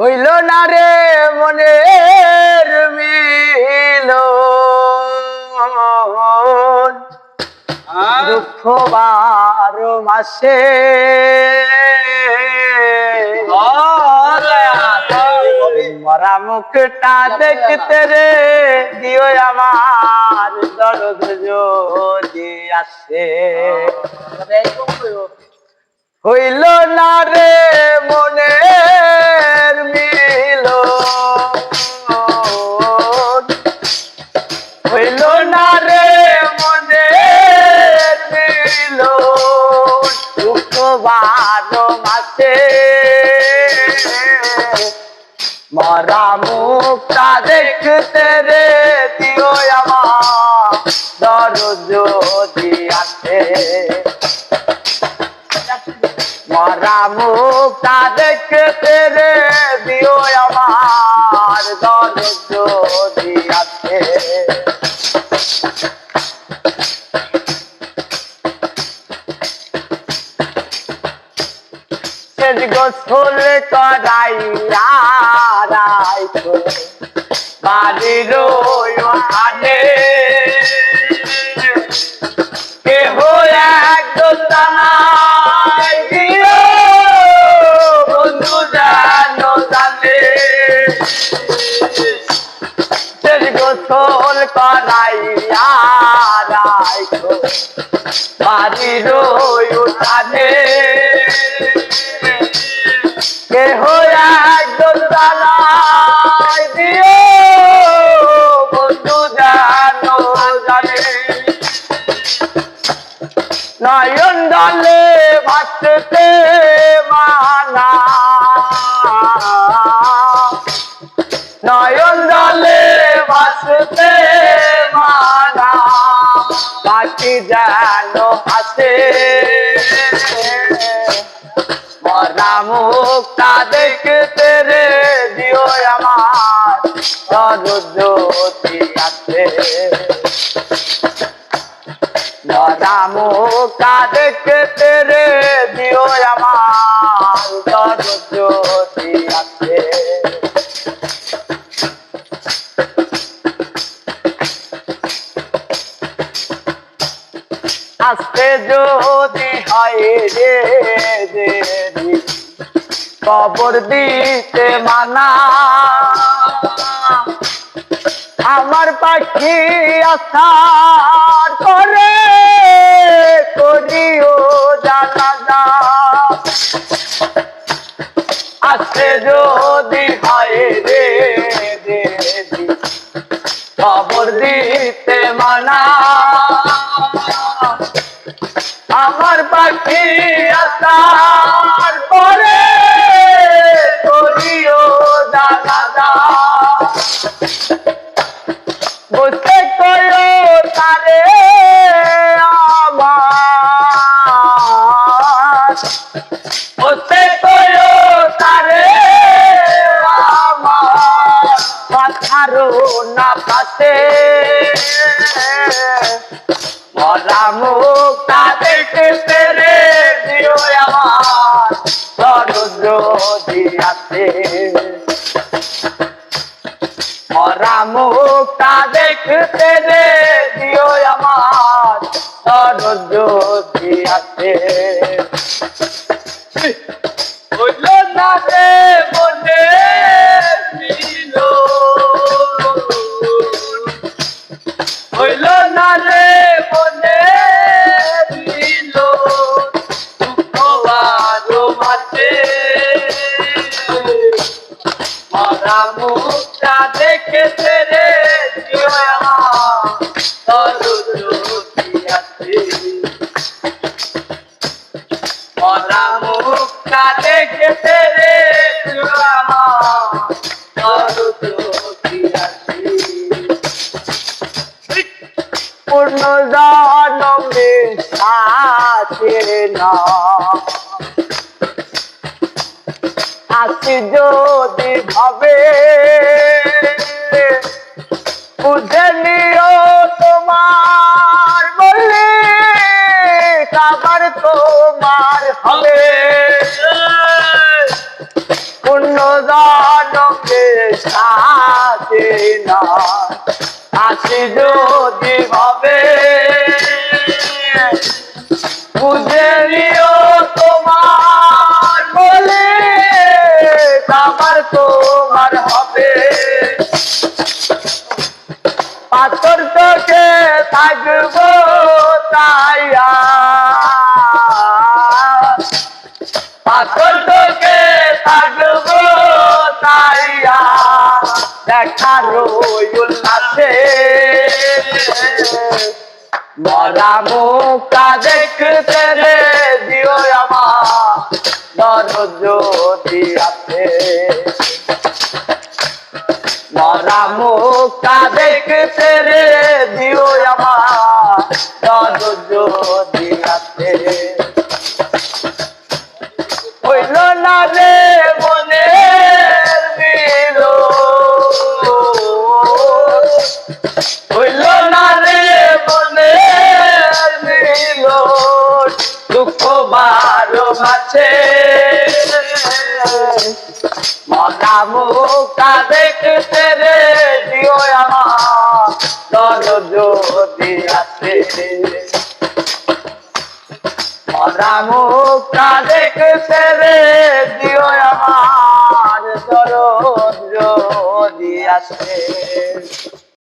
হইল না রে মনের মিল। দুঃখ বারো মাসে। মরা মুখটা দেখতে রে দিও আমার দরদ যদি আসে। হইল না রে মনের গোসল করাইয়া রাইতো বাড়ির ওখানে কেহ রাইখো বাড়ির নয়ন দলে ভাসতে মানা নয়ন দলে ভাসতে মানা পাখি যেন হাসে মরা মুখটা দেখতে রে দিও আমার। সরজ্যোতি আছে। মুখটা দেখতে রে দিও আমার সরজ্যোতি আছে আজকে যদি হয় রে কবর দিতে মানা। আমার পাখি আসার করে দিতে মানা। আমার পাখি আসার পরে করিও দাদা বুঝতে কইও তারে আমার। বুঝতে কইও তারে না পাতে আছে মরা মুখটা দেখতে রে দিও আমার সরস্বতী আছে হইল না পূর্ণ জনমে সাথে না আসি যদি ভাবে বুঝে নিও তোমার বললে কাবার তোমার হবে নিও তোমার বলে তোমার হবে। পাথর তোকে থাকব তাইয়া পাথর দেখার উল্লাসে মরা দিও আমার যদি আছে। মরা মুখটা দেখতে রে, দিও আমার যদি আছে। হইল না রে বারো মাছে মনা মুখটা দেখতে রে দিও আমার যদি আছে মরা মুখটা দেখতে রে দিও আমার। দরদ যদি আছে